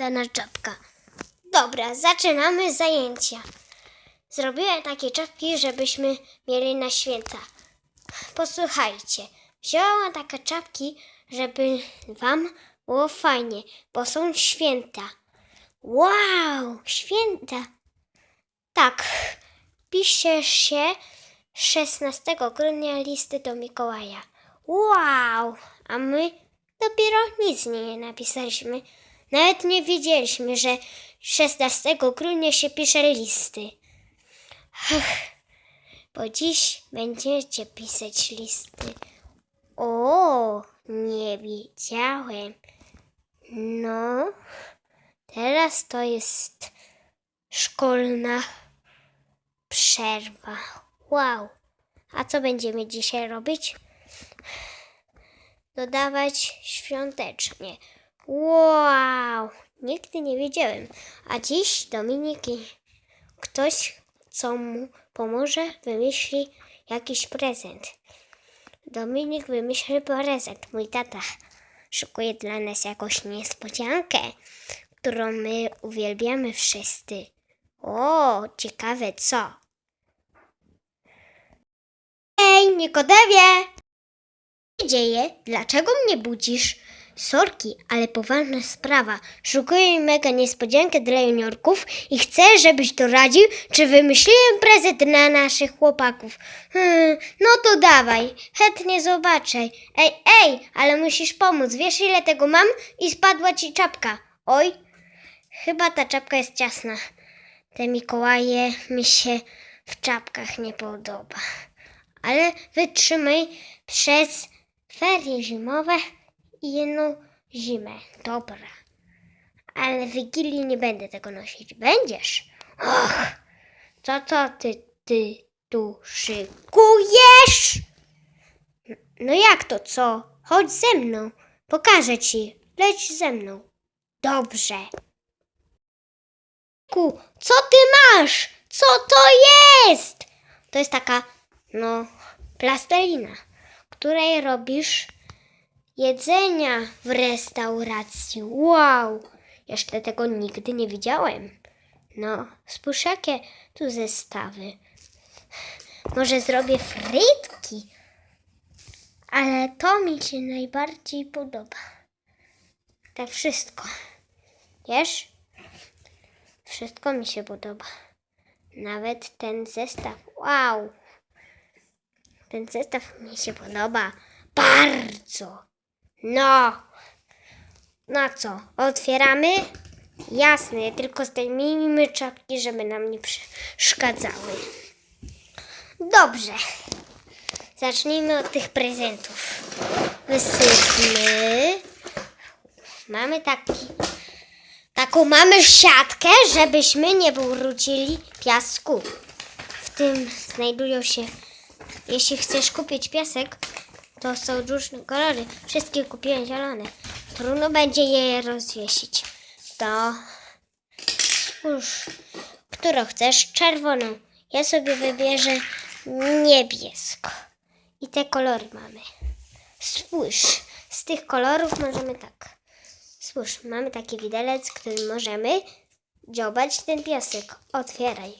dana czapka. Dobra, zaczynamy zajęcia. Zrobiłem takie czapki, żebyśmy mieli na święta. Posłuchajcie, wziąłem takie czapki, żeby wam było fajnie, bo są święta. Wow, święta. Tak, pisze się 16 grudnia listy do Mikołaja. Wow, a my dopiero nic nie napisaliśmy. Nawet nie wiedzieliśmy, że 16 grudnia się pisze listy. Ach, bo dziś będziecie pisać listy. O, nie wiedziałem. No, teraz to jest szkolna przerwa. Wow. A co będziemy dzisiaj robić? Dodawać świątecznie. Wow. Nigdy nie wiedziałem. A dziś Dominiki ktoś, co mu pomoże, wymyśli jakiś prezent. Dominik wymyśli prezent. Mój tata szykuje dla nas jakąś niespodziankę, którą my uwielbiamy wszyscy. O, ciekawe co. Ej, Nikodemie! Co się dzieje? Dlaczego mnie budzisz? Sorki, ale poważna sprawa. Szukuję mega niespodziankę dla juniorków i chcę, żebyś doradził, czy wymyśliłem prezent dla naszych chłopaków. Hmm, no to dawaj, chętnie zobaczę. Ej, ej, ale musisz pomóc. Wiesz ile tego mam? I spadła ci czapka. Oj, chyba ta czapka jest ciasna. Te Mikołaje mi się w czapkach nie podoba. Ale wytrzymaj przez ferie zimowe i jedną zimę. Dobra. Ale w Wigilii nie będę tego nosić. Będziesz? Och, co to ty, ty tu szykujesz? No jak to co? Chodź ze mną. Pokażę ci. Leć ze mną. Dobrze. Ku, co ty masz? Co to jest? To jest taka, no, plastelina, której robisz jedzenia w restauracji. Wow! Jeszcze tego nigdy nie widziałem. No, spójrz jakie tu zestawy. Może zrobię frytki, ale to mi się najbardziej podoba. Tak wszystko. Wiesz? Wszystko mi się podoba. Nawet ten zestaw. Wow! Ten zestaw mi się podoba. Bardzo. No. No co? Otwieramy? Jasne, tylko zdejmijmy czapki, żeby nam nie przeszkadzały. Dobrze. Zacznijmy od tych prezentów. Wysypmy. Mamy taki Taką mamy siatkę, żebyśmy nie brudzili piasku. W tym znajdują się, jeśli chcesz kupić piasek, to są różne kolory. Wszystkie kupiłem zielone. Trudno będzie je rozwiesić. To już, którą chcesz? Czerwoną. Ja sobie wybierzę niebiesko. I te kolory mamy. Spójrz, z tych kolorów możemy tak. Spójrz, mamy taki widelec, którym możemy dziobać ten piasek. Otwieraj.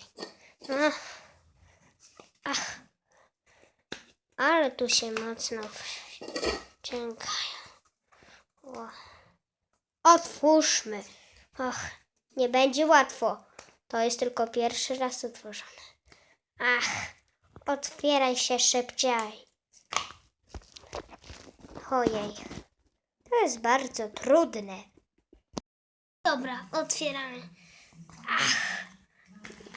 Ach. Ach. Ale tu się mocno wciągają. O. Otwórzmy. Och, nie będzie łatwo. To jest tylko pierwszy raz utworzone. Ach, otwieraj się szybciej. Ojej. To jest bardzo trudne. Dobra, otwieramy. Ach,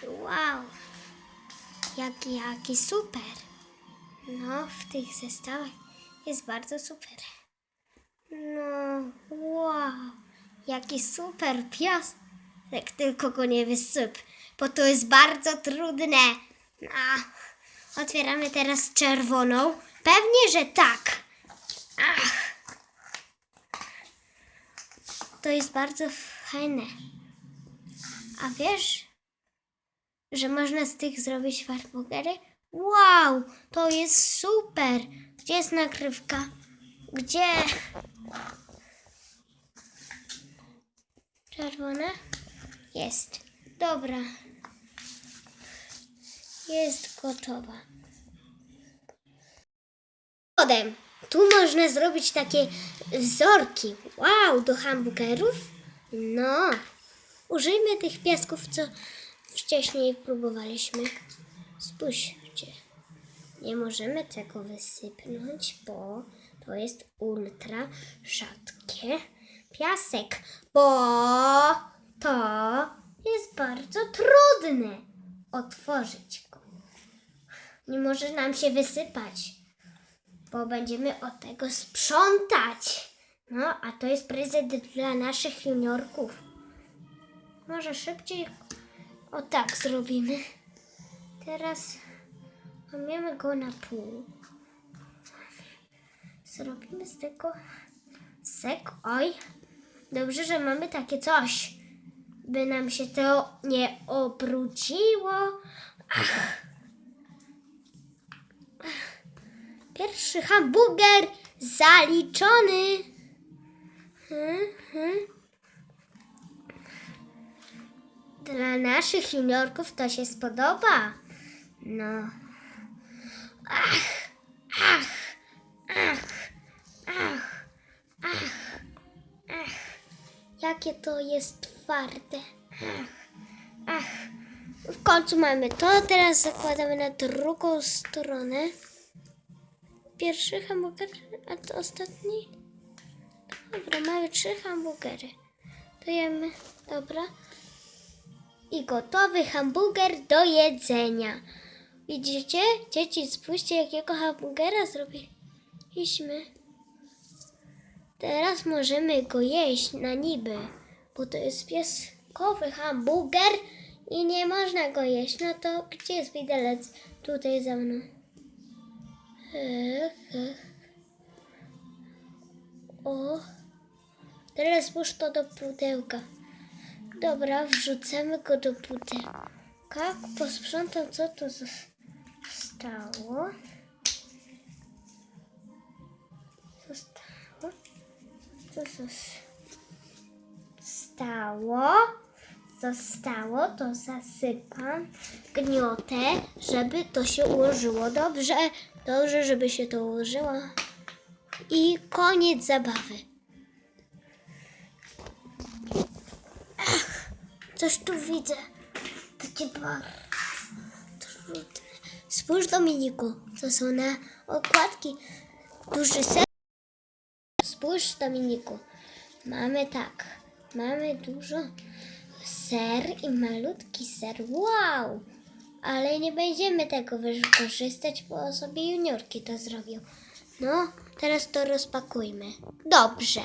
wow. Jaki, jaki super. No, w tych zestawach jest bardzo super. No, wow. Jaki super pias. Jak tylko go nie wysyp, bo to jest bardzo trudne. A, otwieramy teraz czerwoną. Pewnie, że tak. Ach. To jest bardzo fajne. A wiesz, że można z tych zrobić farbogery? Wow, to jest super. Gdzie jest nagrywka? Gdzie? Czerwone? Jest. Dobra. Jest gotowa. Potem, tu można zrobić takie wzorki. Wow, do hamburgerów? No. Użyjmy tych piasków, co wcześniej próbowaliśmy. Nie możemy tego wysypnąć, bo to jest ultra rzadkie piasek, bo to jest bardzo trudne otworzyć go. Nie może nam się wysypać, bo będziemy od tego sprzątać. No, a to jest prezent dla naszych juniorków. Może szybciej o tak zrobimy. Teraz Łamiemy go na pół. Zrobimy z tego sek. Oj, dobrze, że mamy takie coś, by nam się to nie obróciło. Ach. Pierwszy hamburger zaliczony. Hmm, hmm. Dla naszych juniorków to się spodoba. No. Ach, ach, ach, ach, ach, ach. Jakie to jest twarde. Ach, ach. W końcu mamy to. Teraz zakładamy na drugą stronę. Pierwszy hamburger, a to ostatni. Dobra, mamy trzy hamburgery. To jemy. Dobra. I gotowy hamburger do jedzenia. Widzicie? Dzieci, spójrzcie, jakiego hamburgera zrobiliśmy. Teraz możemy go jeść na niby, bo to jest pieskowy hamburger i nie można go jeść. No to gdzie jest widelec? Tutaj za mną. Ech, ech. O. Teraz włóż to do pudełka. Dobra, wrzucamy go do pudełka. Posprzątam, co tu zostało. Zostało. Co zostało? Zostało, to zasypam gniotę, żeby to się ułożyło dobrze. Dobrze, żeby się to ułożyło. I koniec zabawy. Coś tu widzę. Takie bardzo trudne. Spójrz Dominiku, to są na okładki. Duży ser. Spójrz Dominiku. Mamy tak. Mamy dużo ser i malutki ser. Wow! Ale nie będziemy tego wykorzystać, bo sobie juniorki to zrobią. No, teraz to rozpakujmy. Dobrze.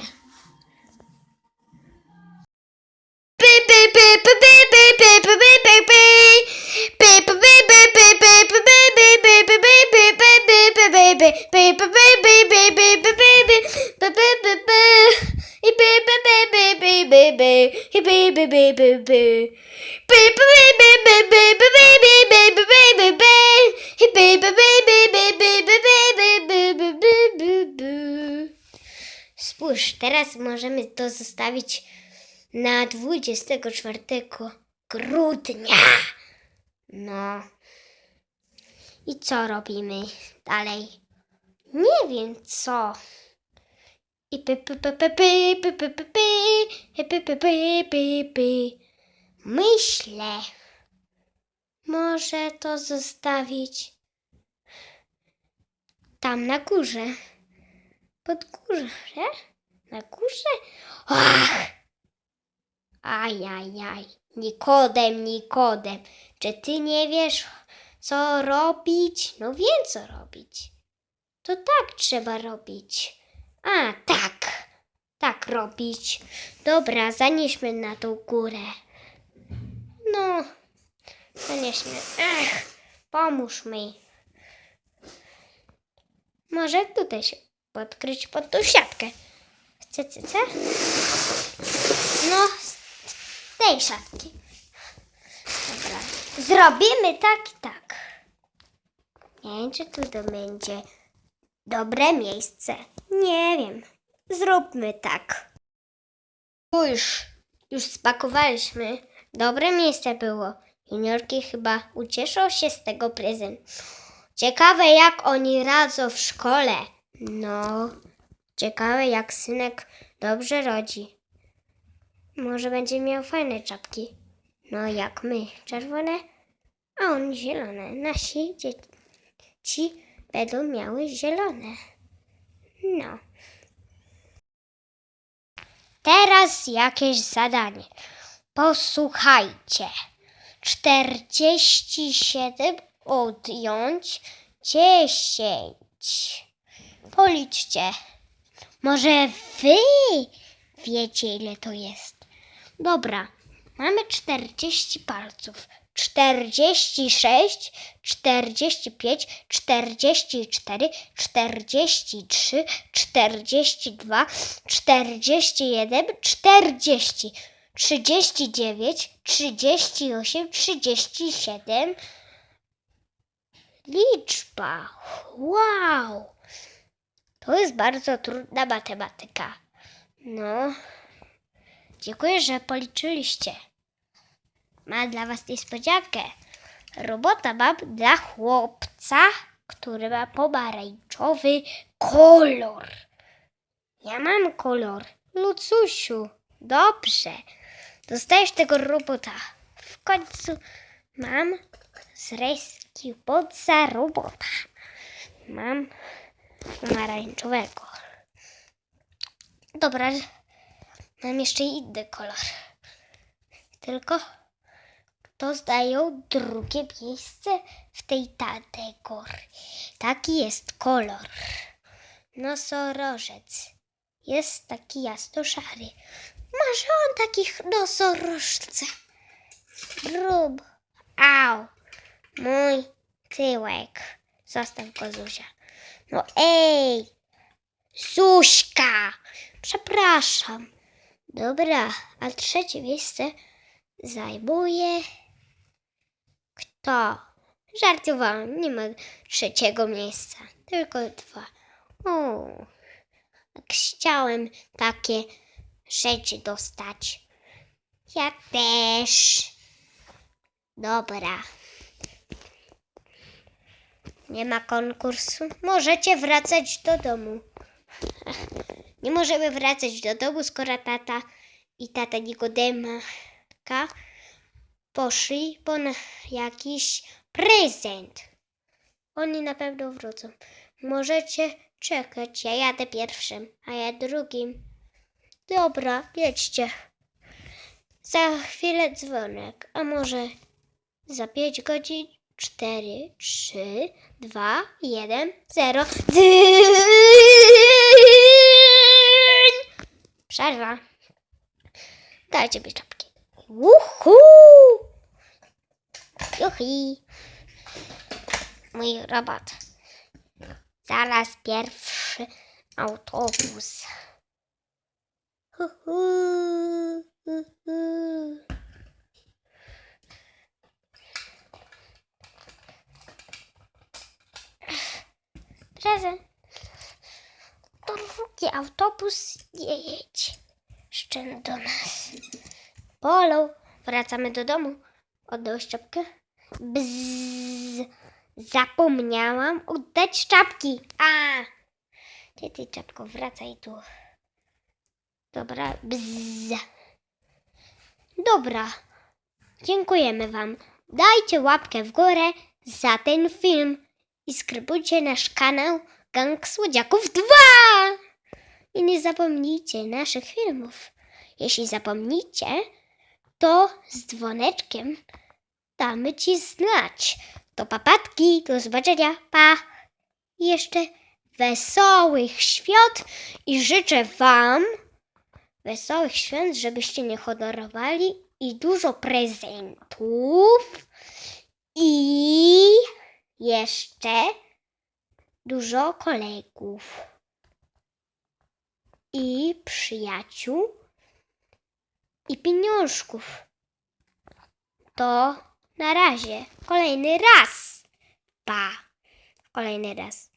I i I. Spójrz, teraz możemy to zostawić na 24 grudnia. No. I co robimy dalej? Nie wiem co. I py py py py py py. Myślę. Może to zostawić tam na górze. Pod górze? Na górze? Ach! Ajajaj, Nikodem, Nikodem, czy ty nie wiesz, co robić? No wiem, co robić. To tak trzeba robić. A, tak, tak robić. Dobra, zanieśmy na tą górę. No, zanieśmy. Ech, pomóż mi. Może tutaj się podkryć pod tą siatkę. Chce, chce? No, z tej szatki. Dobra. Zrobimy tak i tak. Nie wiem, czy to będzie dobre miejsce. Nie wiem. Zróbmy tak. Spójrz, już spakowaliśmy. Dobre miejsce było. Juniorki chyba ucieszą się z tego prezentu. Ciekawe, jak oni radzą w szkole. No, ciekawe, jak synek dobrze rodzi. Może będzie miał fajne czapki. No, jak my, czerwone, a on zielone. Nasi dzieci będą miały zielone. No. Teraz jakieś zadanie. Posłuchajcie. 47 odjąć 10. Policzcie. Może wy wiecie, ile to jest. Dobra, mamy 40 palców. 46, 45, 44, 43, 42, 41, 40, 39, 38, 37. Liczba. Wow! To jest bardzo trudna matematyka. No. Dziękuję, że policzyliście. Mam dla Was niespodziankę. Robota mam dla chłopca, który ma pomarańczowy kolor. Ja mam kolor. Lucusiu, dobrze. Dostajesz tego robota. W końcu mam z rescue za robota. Mam pomarańczowego. Dobra, mam jeszcze inny kolor. Tylko to zdają drugie miejsce w tej kategorii. Taki jest kolor. Nosorożec. Jest taki jasno-szary. Może on takich nosorożce. Grub. Au. Mój tyłek. Zostaw go, Zuzia. No ej. Zuśka. Przepraszam. Dobra, a trzecie miejsce zajmuje kto? Żartowałam, nie ma trzeciego miejsca, tylko dwa. Tak chciałem takie rzeczy dostać. Ja też. Dobra. Nie ma konkursu. Możecie wracać do domu. Nie możemy wracać do domu, skoro tata i tata Nikodemaka poszli po jakiś prezent. Oni na pewno wrócą. Możecie czekać. Ja jadę pierwszym, a ja drugim. Dobra, jedźcie. Za chwilę dzwonek, a może za pięć godzin. Cztery, trzy, dwa, jeden, zero. Dzyń! Przerwa. Dajcie mi czapki. Uhu! Juhi! Mój robot. Zaraz pierwszy autobus. Uhu. Prezent. Drugi autobus jedź. Jeszcze do nas. Polo, wracamy do domu. Oddałeś czapkę? Bzz. Zapomniałam oddać czapki. A! Gdzie ty czapko? Wracaj tu. Dobra, bzz. Dobra. Dziękujemy Wam. Dajcie łapkę w górę za ten film i skrybujcie nasz kanał Gang Słodziaków 2. I nie zapomnijcie naszych filmów. Jeśli zapomnicie, to z dzwoneczkiem damy Ci znać. To papatki, do zobaczenia, pa! I jeszcze wesołych świąt i życzę Wam wesołych świąt, żebyście nie honorowali i dużo prezentów i jeszcze dużo kolegów i przyjaciół i pieniążków. To na razie. Kolejny raz. Pa. Kolejny raz.